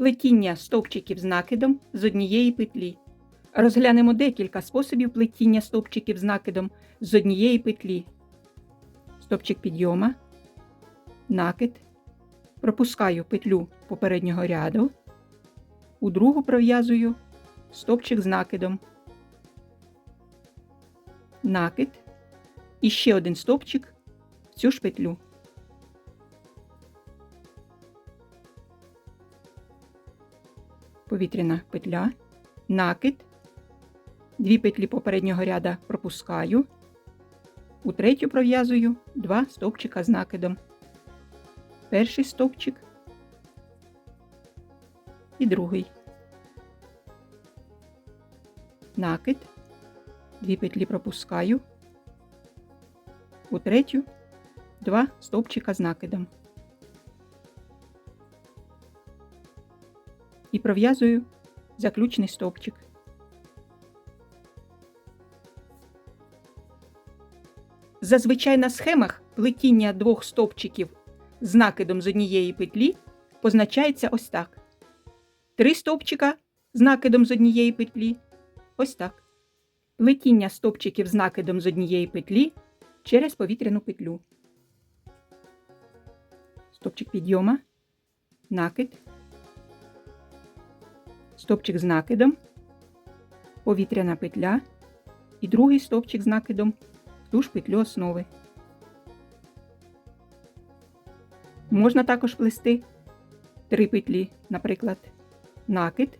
Плетіння стовпчиків з накидом з однієї петлі. Розглянемо декілька способів плетіння стовпчиків з накидом з однієї петлі. Стовпчик підйома, накид. Пропускаю петлю попереднього ряду. У другу пров'язую стовпчик з накидом. Накид. І ще один стовпчик в цю ж петлю. Повітряна петля, накид. Дві петлі попереднього ряда пропускаю. У третю пров'язую два стовпчика з накидом. Перший стовпчик і другий. Накид. Дві петлі пропускаю. У третю два стовпчика з накидом. І пров'язую заключний стовпчик. Зазвичай на схемах плетіння двох стовпчиків з накидом з однієї петлі позначається ось так. Три стовпчика з накидом з однієї петлі. Ось так. Плетіння стовпчиків з накидом з однієї петлі через повітряну петлю. Стовпчик підйома, накид, стовпчик з накидом, повітряна петля і другий стовпчик з накидом ту ж петлю основи. Можна також плести три петлі, наприклад, накид,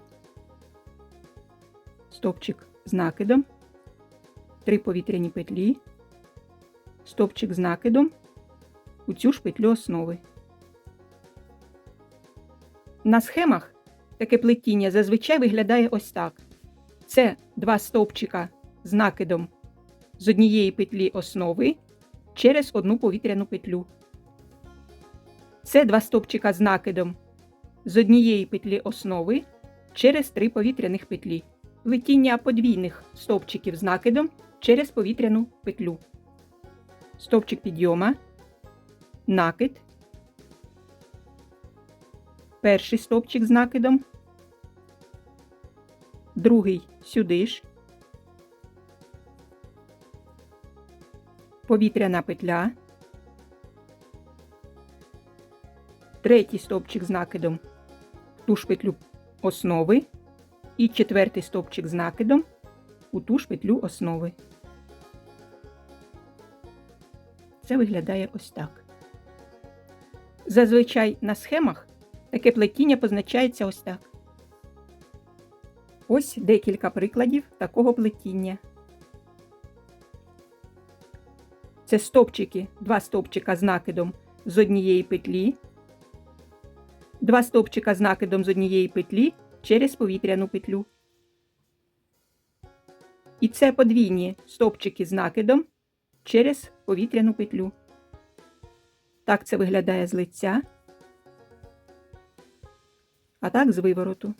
стовпчик з накидом, три повітряні петлі, стовпчик з накидом у цю ж петлю основи. На схемах таке плетіння зазвичай виглядає ось так. Це два стовпчика з накидом з однієї петлі основи через одну повітряну петлю. Це два стовпчика з накидом з однієї петлі основи через три повітряних петлі. Плетіння подвійних стовпчиків з накидом через повітряну петлю. Стовпчик підйома, накид, перший стовпчик з накидом, другий сюди ж, повітряна петля, третій стовпчик з накидом. В ту ж петлю основи. І четвертий стовпчик з накидом у ту ж петлю основи. Це виглядає ось так. Зазвичай на схемах таке плетіння позначається ось так. Ось декілька прикладів такого плетіння. Це стовпчики, два стовпчика з накидом з однієї петлі, два стовпчика з накидом з однієї петлі через повітряну петлю. І це подвійні стовпчики з накидом через повітряну петлю. Так це виглядає з лиця, а так з вивороту.